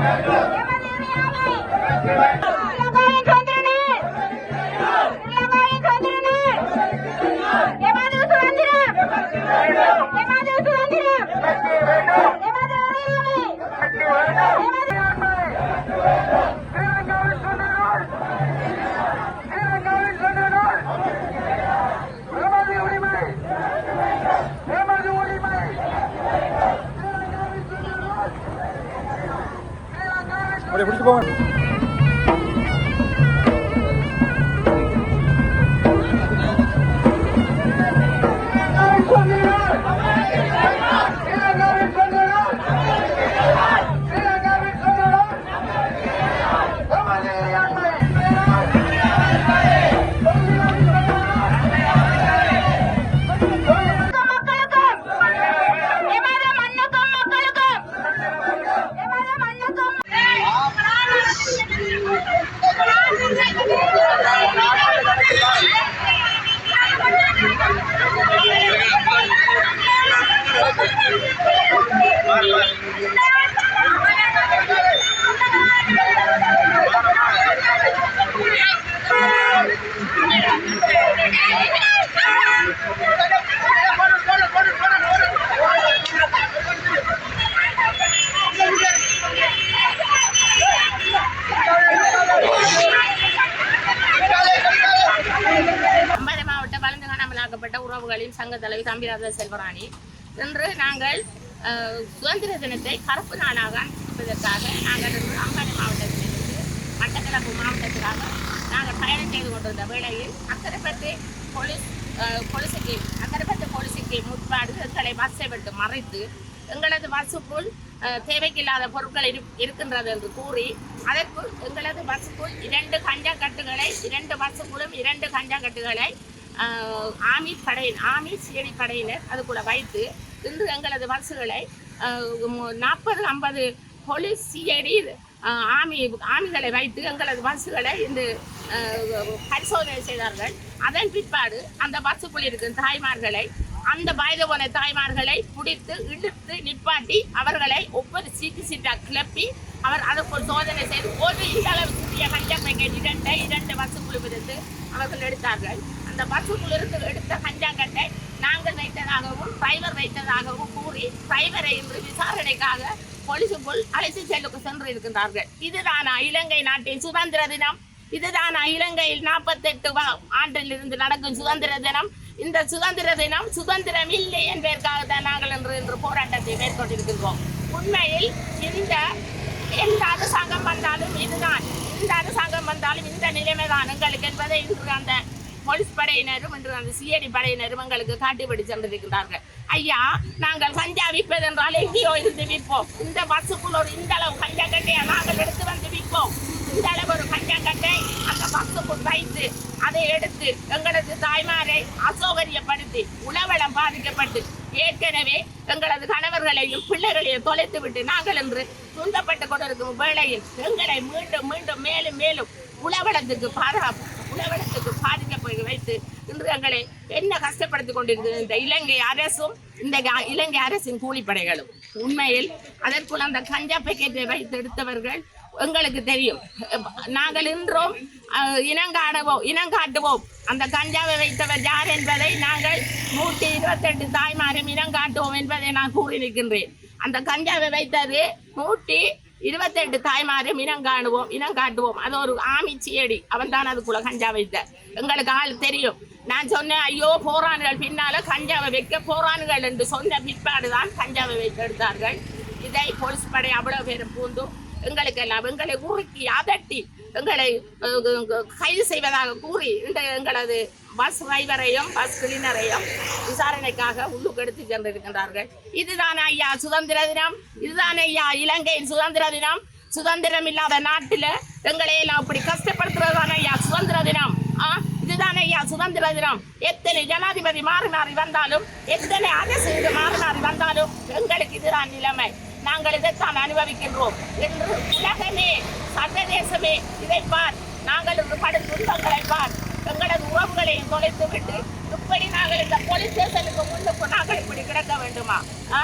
இலங்கையின் சுதந்திரனே அப்படியே பிடிச்சு போங்க உறவுகளின் சங்க தலைவி தம்பிராஜ செல்வராணி. இன்று நாங்கள் சுதந்திர தினத்தை கருப்பு நாளாக அனுப்பிப்பதற்காக நாங்கள் இன்று அம்பாறை மாவட்டத்திலிருந்து மட்டக்களப்பு மாவட்டத்திற்காக நாங்கள் பயணம் செய்து கொண்டிருந்த வேளையில் அக்கரைப்பட்டு போலீஸ் பொலிசுக்கு போலீஸுக்கு அக்கரைப்பட்டு போலீஸுக்கு முற்பாடு எங்களை பஸ்ஸை விட்டு மறைத்து எங்களது பஸ்ஸுக்குள் தேவைக்கில்லாத பொருட்கள் இரு- இருக்கின்றது என்று கூறி அதற்குள் எங்களது பஸ்ஸுக்குள் இரண்டு கஞ்சா கட்டுகளை இரண்டு பஸ்ஸுக்குள்ளும் இரண்டு கஞ்சா கட்டுகளை ஆமி படையின் ஆமி சிறடி படையினர் அதுக்குள்ள வைத்து இன்று எங்களது பஸ்ஸுகளை நாற்பது ஐம்பது போலீஸ் சிஐடி ஆமி ஆமிகளை வைத்து எங்களது பஸ்ஸுகளை இன்று பரிசோதனை செய்தார்கள். அதன் பிற்பாடு அந்த பஸ்ஸுக்குள் இருக்கும் தாய்மார்களை அந்த வயது போன தாய்மார்களை பிடித்து இழுத்து நிப்பாட்டி அவர்களை ஒவ்வொரு சீட்டு சீட்டாக கிளப்பி அவர் அதற்குள் சோதனை செய்து ஒரு இந்த அளவு சிறிய கஞ்சா பேக்கெட் இரண்டை இரண்டு பஸ்ஸுக்குள் இருந்து அவர்கள் எடுத்தார்கள். அந்த பஸ்ஸுக்குள் இருந்து எடுத்த கஞ்சாங்கட்டை நாங்கள் வைத்ததாகவும் டிரைவர் வைத்ததாகவும் கூறி டிரைவரை விசாரணைக்காக போலீசுக்குள் அழைத்து செல்லுக்கு சென்று இருக்கின்றார்கள் இதுதானா இலங்கை நாட்டின் சுதந்திர தினம்? இதுதானா இலங்கையில் நாற்பத்தெட்டு ஆண்டில் இருந்து நடக்கும் சுதந்திர தினம்? இந்த சுதந்திர தினம் சுதந்திரம் இல்லை என்பதற்காக தான் நாங்கள் என்று இன்று போராட்டத்தை மேற்கொண்டிருக்கின்றோம். உண்மையில் இந்த எந்த அரசாங்கம் வந்தாலும் இதுதான். இந்த அரசாங்கம் வந்தாலும் இந்த நிலைமை தான் எங்களுக்கு என்பதை இன்று அந்த போலீஸ் படையினரும் இன்று அந்த சிஐடி படையினரும் எங்களுக்கு காட்டுப்படி சென்றிருக்கிறார்கள். ஐயா நாங்கள் கஞ்சா விற்பதென்றால் எங்கேயோ இருந்து விற்போம். இந்த பஸ்ஸுக்குள்ள ஒரு இந்த அளவு கஞ்சா கட்டையை நாங்கள் எடுத்து வந்து விற்போம். இந்த அளவு ஒரு கஞ்சா கட்டை அந்த பஸ்ஸுக்குள் வைத்து அதை எடுத்து எங்களது தாய்மாரை அசௌகரியப்படுத்தி உளவளம் பாதிக்கப்பட்டு ஏற்கனவே எங்களது கணவர்களையும் பிள்ளைகளையும் தொலைத்து விட்டு நாங்கள் என்று துன்பப்பட்டு கொண்டிருக்கும் வேளையில் எங்களை மீண்டும் மீண்டும் மேலும் மேலும் உளவளத்துக்கு பாதுகாப்பு உளவளத்துக்கு வைத்து இன்று எங்களை என்ன கஷ்டப்படுத்திக் கொண்டிருக்கிறது? இந்த இலங்கை அரசும் இந்த இலங்கை அரசின் கூலிப்படைகளும். உண்மையில் அதற்குள் அந்த கஞ்சா பேக்கெட்டை வைத்து எடுத்தவர்கள் எங்களுக்கு தெரியும். நாங்கள் இன்றும் இனங்காடுவோம் இனங்காட்டுவோம். அந்த கஞ்சாவை வைத்தவர் யார் என்பதை நாங்கள் நூற்றி இருபத்தெட்டு தாய்மாரும் இனங்காட்டுவோம் என்பதை நான் கூறியிருக்கின்றேன். அந்த கஞ்சாவை வைத்தது நூற்றி இருபத்தெட்டு தாய்மாரும் இனம் காணுவோம் இனம் காட்டுவோம். அது ஒரு ஆமி சியடி அவன் தான் அதுக்குள்ள கஞ்சா வைத்த. எங்களுக்கு ஆள் தெரியும். நான் சொன்னேன் ஐயோ போரான்கள் பின்னால கஞ்சாவை வைக்க போரான்கள் என்று சொன்ன பிற்பாடு தான் கஞ்சாவை வைத்து எடுத்தார்கள் இதை போலீஸ் படை அவ்வளவு பேரும் பூந்தும் எங்களுக்கு எல்லாம் எங்களை உருக்கி அதட்டி எங்களை கைது செய்வதாக கூறி இந்த எங்களது பஸ் டிரைவரையும் பஸ் கிளீனரையும் விசாரணைக்காக உள்ளுக்கு எடுத்து சென்றிருக்கின்றார்கள். இதுதான் ஐயா சுதந்திர தினம். இதுதான் ஐயா இலங்கையின் சுதந்திர தினம். சுதந்திரம் இல்லாத நாட்டில் எங்களை எல்லாம் அப்படி கஷ்டப்படுத்துறதுதான் ஐயா சுதந்திர தினம். ஆ இதுதான் ஐயா சுதந்திர தினம். எத்தனை ஜனாதிபதி மாறி மாறி வந்தாலும் எத்தனை அரசு இது மாறி மாறி வந்தாலும் எங்களுக்கு இதுதான் நிலைமை. நாங்கள் இதைத்தான் அனுபவிக்கின்றோம் என்று உலகமே சர்வதேசமே இதை பார். நாங்கள் இன்று படும் துன்பங்களை பார். எங்களது உறவுகளையும் தொலைத்து விட்டு இப்படி நாங்கள் இந்த போலீஸ் ஸ்டேஷனுக்கு முன்னுக்கு நாங்கள் இப்படி கிடக்க வேண்டுமா? ஆ?